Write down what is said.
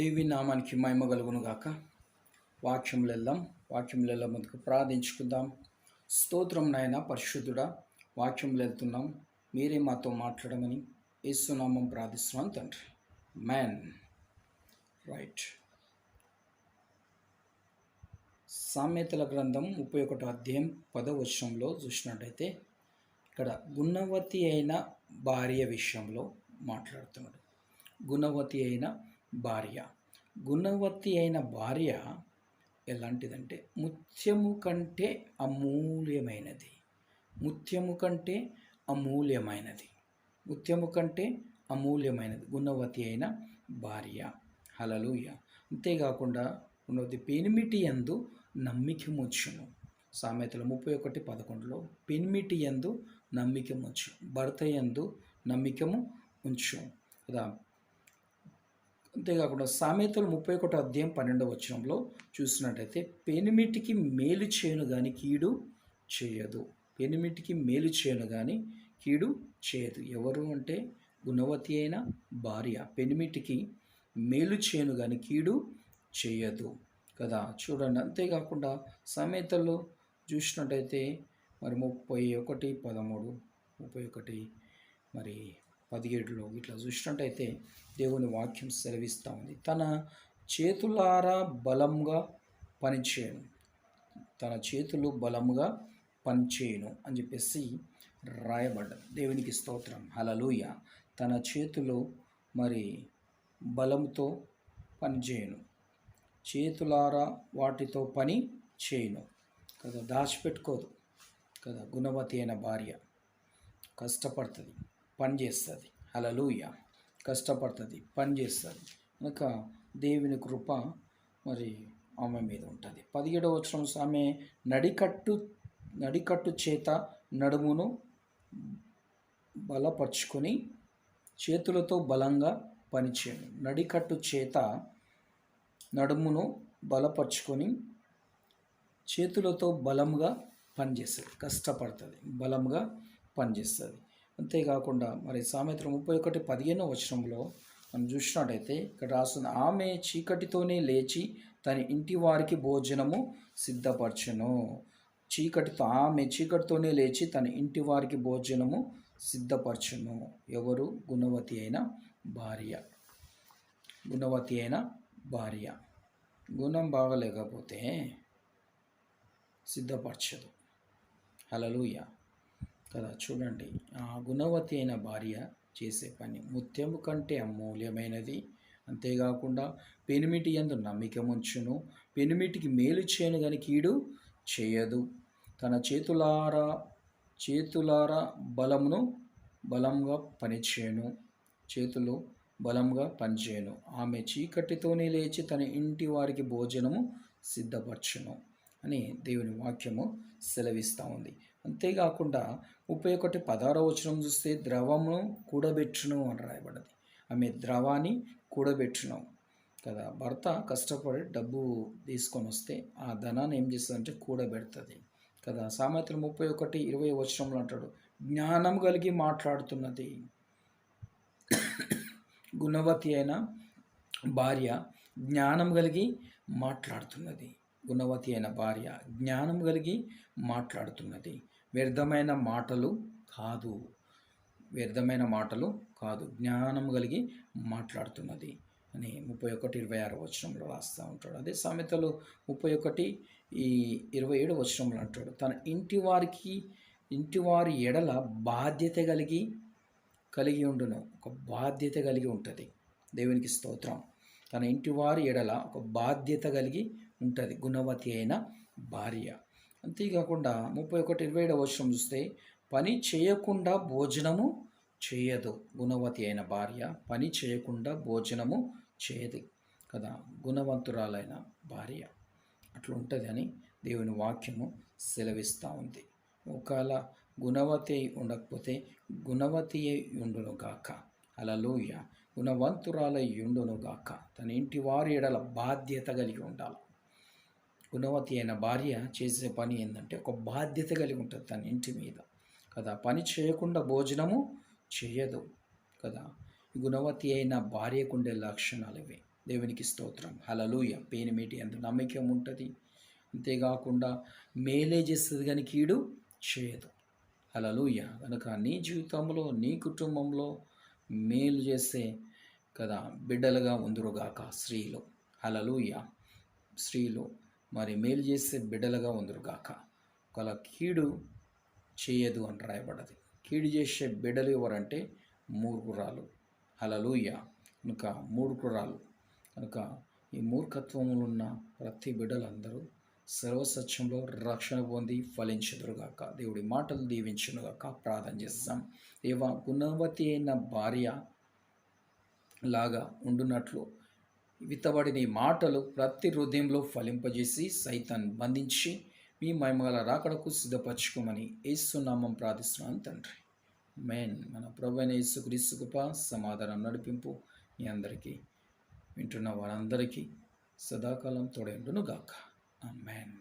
దేవి నామానికి మహిమ కలుగును గాక. వాక్యములు వెళ్దాం వాక్యములు ముందుకు ప్రార్థించుకుందాం. స్తోత్రం నాయన పరిశుద్ధుడా వాక్యములు వెళ్తున్నాం మీరే మాతో మాట్లాడమని యేసునామం ప్రార్థిస్తున్నాం తండ్రి. మ్యాన్ రైట్ సామెతల గ్రంథం ముప్పై ఒకటో అధ్యాయం పదవచనంలో చూసినట్టయితే ఇక్కడ గుణవతి అయిన భార్య విషయంలో మాట్లాడుతున్నాడు. గుణవతి అయిన భార్య. గుణవతి అయిన భార్య ఎలాంటిదంటే ముత్యము కంటే అమూల్యమైనది. ముత్యము కంటే అమూల్యమైనది. ముత్యము కంటే అమూల్యమైనది. గుణవతి అయిన భార్య. హలలుయ అంతేకాకుండా ఉన్నది పెనిమిటి యందు నమ్మికముచ్చును సామెతలు ముప్పై ఒకటి పదకొండులో పెనిమిటి యందు నమ్మికముచ్చు భర్త యందు నమ్మికము ఉంచు కదా? అంతేకాకుండా సామెతలు ముప్పై ఒకటో అధ్యాయం పన్నెండవ వచనంలో చూసినట్టయితే పెనిమిటికి మేలు చేయను కానీ కీడు చేయదు. పెనిమిటికి మేలు చేయను కానీ కీడు చేయదు. ఎవరు అంటే గుణవతి అయిన భార్య. పెనిమిటికి మేలు చేయను కానీ కీడు చేయదు కదా? చూడండి. అంతేకాకుండా సామెతలు చూసినట్టయితే మరి ముప్పై ఒకటి పదమూడు ముప్పై ఒకటి మరి పదిహేడులో ఇట్లా చూసినట్టయితే దేవుని వాక్యం సెలవిస్తూ ఉంది. తన చేతులారా బలంగా పనిచేయను. తన చేతులు బలంగా పనిచేయను అని చెప్పేసి రాయబడ్డది. దేవునికి స్తోత్రం. హలలుయ తన చేతులు మరి బలంతో పనిచేయను. చేతులారా వాటితో పని చేయను. కదా దాచిపెట్టుకోదు. కదా గుణవతి అయిన భార్య కష్టపడుతుంది. పనిచేస్తుంది చేస్తుంది. కష్టపడుతుంది. పని చేస్తుంది. కనుక దేవుని కృప మరి ఆమె మీద ఉంటుంది. పదిహేడవ వచనం ఆమె నడికట్టు నడికట్టు చేత నడుమును బలపరుచుకొని చేతులతో బలంగా పనిచేయను నడికట్టు చేత నడుమును బలపరుచుకొని చేతులతో బలంగా పనిచేస్తుంది. కష్టపడుతుంది. బలంగా పనిచేస్తుంది. అంతేకాకుండా మరి సామెత్రం ముప్పై ఒకటి పదిహేనో వచనంలో మనం చూసినట్టయితే ఇక్కడ రాస్తుంది ఆమె చీకటితోనే లేచి తన ఇంటి వారికి భోజనము సిద్ధపరచును. చీకటితో ఆమె చీకటితోనే లేచి తన ఇంటి వారికి భోజనము సిద్ధపరచును. ఎవరు? గుణవతి అయిన భార్య. గుణవతి అయిన భార్య. గుణం బాగలేకపోతే సిద్ధపరచదు. హలలుయ కదా చూడండి. ఆ గుణవతి అయిన భార్య చేసే పని ముత్యము కంటే అమూల్యమైనది. అంతేకాకుండా పెనిమిటి ఎందు నమ్మికముంచును పెనిమిటికి మేలు చేయను కానీ కీడు చేయదు. తన చేతులారా చేతులారా బలమును బలంగా పనిచేయను. చేతులు బలంగా పనిచేయను. ఆమె చీకటితోనే లేచి తన ఇంటి వారికి భోజనము సిద్ధపరచును అని దేవుని వాక్యము సెలవిస్తూ ఉంది. అంతేకాకుండా ముప్పై ఒకటి పదహారో వచనం చూస్తే ద్రవమును కూడబెట్టును అని రాయబడింది. ఆమె ద్రవాన్ని కూడబెట్టును కదా. భర్త కష్టపడి డబ్బు తీసుకొని వస్తే ఆ ధనాన్ని ఏం చేస్తుందంటే కూడబెడుతుంది కదా. సామెతలు ముప్పై ఒకటి ఇరవై వచనంలో అంటాడు జ్ఞానం కలిగి మాట్లాడుతున్నది. గుణవతి అయిన భార్య జ్ఞానం కలిగి మాట్లాడుతున్నది. గుణవతి అయిన భార్య జ్ఞానం కలిగి మాట్లాడుతున్నది. వ్యర్థమైన మాటలు కాదు. వ్యర్థమైన మాటలు కాదు. జ్ఞానం కలిగి మాట్లాడుతున్నది అని ముప్పై ఒకటి ఇరవై ఆరు వచనంలో రాస్తూ ఉంటాడు. అదే సామెతలు ముప్పై ఒకటి ఈ ఇరవై ఏడు వచనంలో అంటాడు. తన ఇంటి వారికి ఇంటి వారి ఎడల బాధ్యత కలిగి కలిగి ఉండును. ఒక బాధ్యత కలిగి ఉంటుంది. దేవునికి స్తోత్రం. తన ఇంటి వారి ఎడల ఒక బాధ్యత కలిగి ఉంటుంది. గుణవతి అయిన భార్య. అంతేకాకుండా ముప్పై ఒకటి ఇరవై ఏడవ వర్షం చూస్తే పని చేయకుండా భోజనము చేయదు గుణవతి అయిన భార్య. పని చేయకుండా భోజనము చేయదు కదా గుణవంతురాలైన భార్య. అట్లా అని దేవుని వాక్యము సెలవిస్తూ ఉంది. ఒకవేళ గుణవతి ఉండకపోతే గుణవతి ఉండును గాక. అలలోయ గుణవంతురాలై ఉండును గాక. తన ఇంటి వారి ఎడల బాధ్యత కలిగి ఉండాలి. గుణవతి అయిన భార్య చేసే పని ఏంటంటే ఒక బాధ్యత కలిగి ఉంటుంది తన ఇంటి మీద. కదా? పని చేయకుండా భోజనము చేయదు. కదా? గుణవతి అయిన భార్యకుండే లక్షణాలు ఇవి. దేవునికి స్తోత్రం. హలలుయ పేనిమేటి అంత నమ్మకం ఉంటుంది. అంతేకాకుండా మేలే చేస్తుంది కానీ కీడు చేయదు. హలలుయ కనుక నీ జీవితంలో నీ కుటుంబంలో మేలు చేసే కదా? బిడ్డలుగా ఉందరుగాక స్త్రీలు. హలలుయ స్త్రీలు మరి మేలు చేసే బిడ్డలుగా ఉందరుగాక ఒకవేళ కీడు చేయదు అని రాయబడది కీడు చేసే బిడ్డలు ఎవరంటే మూర్ఖురాలు హలలుయ కనుక మూర్ఖురాలు కనుక ఈ మూర్ఖత్వములు ఉన్న ప్రతి బిడ్డలందరూ సర్వసత్యంలో రక్షణ పొంది ఫలించదురుగాక దేవుడి మాటలు దీవించునుగాక ప్రార్థన చేస్తాం. దేవ గుణవతి అయిన భార్య లాగా ఉండునట్లు విత్తబడిన ఈ మాటలు ప్రతి హృదయంలో ఫలింపజేసి సైతాన్ని బంధించి మీ మహిమగల రాకడకు సిద్ధపరచుకోమని ఏసునామం ప్రార్థిస్తున్నాను తండ్రి. మెయిన్ మన ప్రభు అయిన యేసుక్రీస్తు కృప సమాధానం నడిపింపు మీ అందరికీ వింటున్న వారందరికీ సదాకాలం తోడేండును గాక మెయిన్